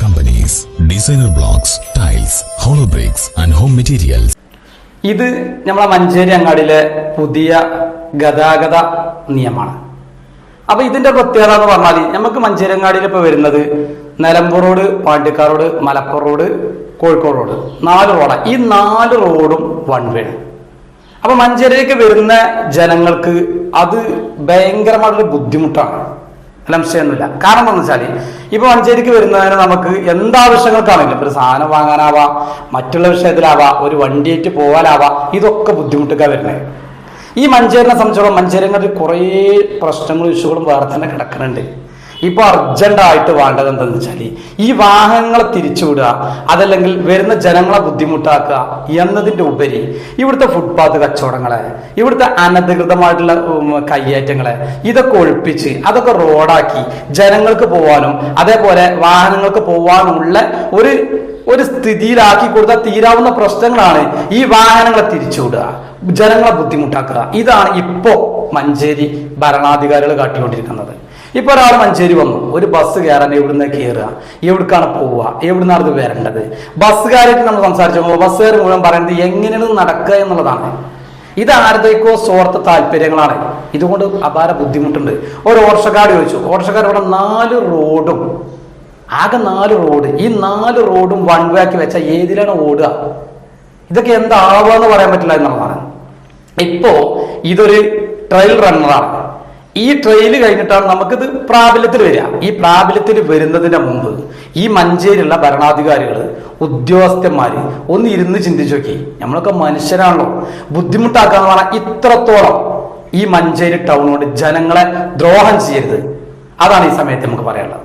Tiles, designer blocks, tiles, hollow bricks and home materials. ഇത് നമ്മളെ മഞ്ചേരി അങ്ങാടിയിലെ പുതിയ ഗതാഗത നിയമമാണ്. അപ്പൊ ഇതിന്റെ പ്രത്യേകത എന്ന് പറഞ്ഞാൽ നമുക്ക് മഞ്ചേരി അങ്ങാടിയിൽ ഇപ്പൊ വരുന്നത് Nilambur road Pandikkad road Malappuram road Kozhikode road. നാല് റോഡാണ് ഈ നാല് റോഡും വൺ വേ അപ്പൊ മഞ്ചേരിയിലേക്ക് വരുന്ന ജനങ്ങൾക്ക് അത് ഭയങ്കരമായിട്ടൊരു ബുദ്ധിമുട്ടാണ്. സംശയമൊന്നുമില്ല കാരണം എന്താണെന്ന് വെച്ചാൽ ഇപ്പൊ മഞ്ചേരിക്ക് വരുന്നതിന് നമുക്ക് എന്താവശ്യങ്ങൾക്കാണെങ്കിലും ഒരു സാധനം വാങ്ങാനാവാം മറ്റുള്ള വിഷയത്തിലാവാം ഒരു വണ്ടിയേറ്റ് പോകാനാവാം ഇതൊക്കെ ബുദ്ധിമുട്ടൊക്കെ വരുന്നത് ഈ മഞ്ചേരിനെ സംബന്ധിച്ചോളം മഞ്ചേരി കുറേ പ്രശ്നങ്ങളും ഇഷ്യൂകളും വേറെ തന്നെ കിടക്കുന്നുണ്ട് ഇപ്പൊ അർജന്റ് ആയിട്ട് വേണ്ടത് എന്തെന്ന് വെച്ചാൽ ഈ വാഹനങ്ങളെ തിരിച്ചുവിടുക അതല്ലെങ്കിൽ വരുന്ന ജനങ്ങളെ ബുദ്ധിമുട്ടാക്കുക എന്നതിന്റെ ഉപരി ഇവിടുത്തെ ഫുട്പാത്ത് കച്ചവടങ്ങളെ ഇവിടുത്തെ അനധികൃതമായിട്ടുള്ള കയ്യേറ്റങ്ങളെ ഇതൊക്കെ ഒഴിപ്പിച്ച് അതൊക്കെ റോഡാക്കി ജനങ്ങൾക്ക് പോവാനും അതേപോലെ വാഹനങ്ങൾക്ക് പോവാനുമുള്ള ഒരു ഒരു സ്ഥിതിയിലാക്കി കൊടുത്താൽ തീരാവുന്ന പ്രശ്നങ്ങളാണ് ഈ വാഹനങ്ങളെ തിരിച്ചുവിടുക ജനങ്ങളെ ബുദ്ധിമുട്ടാക്കുക. ഇതാണ് ഇപ്പോ മഞ്ചേരി ഭരണാധികാരികൾ കാട്ടിക്കൊണ്ടിരിക്കുന്നത്. ഇപ്പൊ ഒരാൾ മഞ്ചേരി വന്നു. ഒരു ബസ് കയറാൻ എവിടുന്ന് കയറുക എവിടേക്കാണ് പോവുക? എവിടുന്നാണ് ഇത് വരേണ്ടത്? ബസ്സുകാരായിട്ട് നമ്മൾ സംസാരിച്ചു ബസ്സുകാർ മുഴുവൻ പറയുന്നത് എങ്ങനെയാണ് നടക്കുക എന്നുള്ളതാണ്. ഇത് ആരുടെക്കോ സ്വാർത്ഥ താല്പര്യങ്ങളാണ്. ഇതുകൊണ്ട് അപാര ബുദ്ധിമുട്ടുണ്ട്. ഒരു ഓർഷക്കാട് ചോദിച്ചു ഓർഷക്കാർ ഇവിടെ നാല് റോഡും ആകെ നാല് റോഡ്. ഈ നാല് റോഡും വൺ വേ ആക്കി വെച്ചാൽ ഏതിലാണ് ഓടുക? ഇതൊക്കെ എന്താവുക എന്ന് പറയാൻ പറ്റില്ല എന്നുള്ളതാണ്. ഇപ്പോ ഇതൊരു ട്രയൽ റണ്ണറാണ് ഈ ട്രെയിൽ കഴിഞ്ഞിട്ടാണ് നമുക്കിത് പ്രാബല്യത്തിൽ വരിക. ഈ പ്രാബല്യത്തിൽ വരുന്നതിന് മുമ്പ് ഈ മഞ്ചേരിയുള്ള ഭരണാധികാരികൾ ഉദ്യോഗസ്ഥന്മാർ ഒന്ന് ഇരുന്ന് ചിന്തിച്ചു നോക്കി. നമ്മളൊക്കെ മനുഷ്യരാണല്ലോ. ബുദ്ധിമുട്ടാക്കാന്ന് പറഞ്ഞാൽ ഇത്രത്തോളം ഈ മഞ്ചേരി ടൗണിനോട് ജനങ്ങളെ ദ്രോഹം ചെയ്യരുത്. അതാണ് ഈ സമയത്ത് നമുക്ക് പറയാനുള്ളത്.